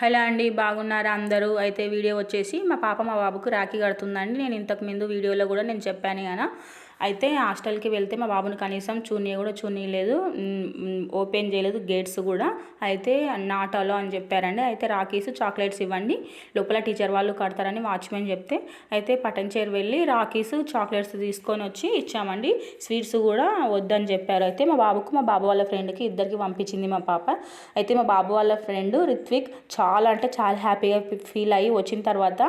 Hello అండి బాగున్నారా అందరూ? అయితే వీడియో వచ్చేసి మా పాప మా బాబుకు రాఖీ కడుతుందండి. నేను ఇంతకు ముందు వీడియోలో కూడా నేను చెప్పాను కదా. అయితే హాస్టల్కి వెళ్తే మా బాబుని కనీసం చూనీ కూడా చూనీయలేదు. ఓపెన్ చేయలేదు గేట్స్ కూడా. అయితే నాట్ అలో అని చెప్పారండి. అయితే రాఖీస్ చాక్లెట్స్ ఇవ్వండి. లోపల టీచర్ వాళ్ళు కడతారని వాచ్మెన్ చెప్తే అయితే పటంచేరు వెళ్ళి రాఖీస్ చాక్లెట్స్ తీసుకొని వచ్చి ఇచ్చామండి. స్వీట్స్ కూడా వద్దని చెప్పారు. అయితే మా బాబుకు మా బాబు వాళ్ళ ఫ్రెండ్కి ఇద్దరికి పంపించింది మా పాప. అయితే మా బాబు వాళ్ళ ఫ్రెండ్ రిత్విక్ చాలా అంటే చాలా హ్యాపీగా ఫీల్ అయ్యి వచ్చిన తర్వాత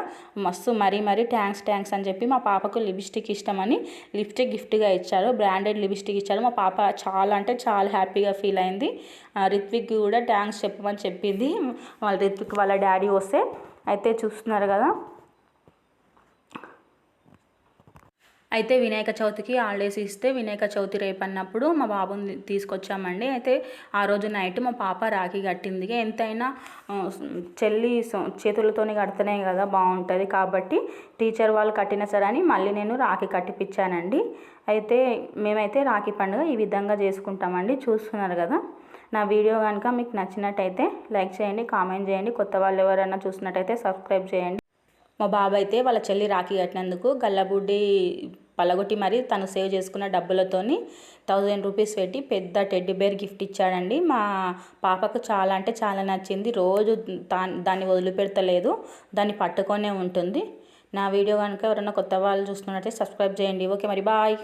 మస్తు మరీ మరీ ట్యాంక్స్ ట్యాంక్స్ అని చెప్పి మా పాపకు లిప్స్టిక్ ఇష్టమని లిప్స్టిక్ గిఫ్ట్గా ఇచ్చారు. బ్రాండెడ్ లిప్స్టిక్ ఇచ్చారు. మా పాప చాలా అంటే చాలా హ్యాపీగా ఫీల్ అయింది. రిత్విక్ కూడా థ్యాంక్స్ చెప్పమని చెప్పింది. వాళ్ళ రిత్విక్ వాళ్ళ డాడీ వస్తే అయితే చూస్తున్నారు కదా. అయితే వినాయక చవితికి హాలిడేస్ ఇస్తే వినాయక చవితి రేపు అన్నప్పుడు మా బాబుని తీసుకొచ్చామండి. అయితే ఆ రోజు నైట్ మా పాప రాఖీ కట్టింది ఎంతైనా చెల్లి చేతులతోనే కడితేనే కదా బాగుంటుంది. కాబట్టి టీచర్ వాళ్ళు కట్టిన సరే అని మళ్ళీ నేను రాఖీ కట్టిపించానండి అయితే మేమైతే రాఖీ పండుగ ఈ విధంగా చేసుకుంటామండి. చూస్తున్నారు కదా. నా వీడియో కనుక మీకు నచ్చినట్టయితే లైక్ చేయండి కామెంట్ చేయండి. కొత్త వాళ్ళు ఎవరైనా చూసినట్టయితే సబ్స్క్రైబ్ చేయండి. మా బాబు అయితే వాళ్ళ చెల్లి రాఖీ కట్టినందుకు గల్లబుడ్డి పలగొట్టి మరి తను సేవ్ చేసుకున్న డబ్బులతోని థౌజండ్ రూపీస్ పెట్టి పెద్ద టెడ్డీ బేర్ గిఫ్ట్ ఇచ్చాడండి. మా పాపకు చాలా అంటే చాలా నచ్చింది. రోజు దా దాన్ని వదిలిపెడతలేదు. దాన్ని పట్టుకొనే ఉంటుంది. నా వీడియో కనుక ఎవరైనా కొత్త వాళ్ళు చూస్తున్నట్టే సబ్స్క్రైబ్ చేయండి. ఓకే మరి బాయ్.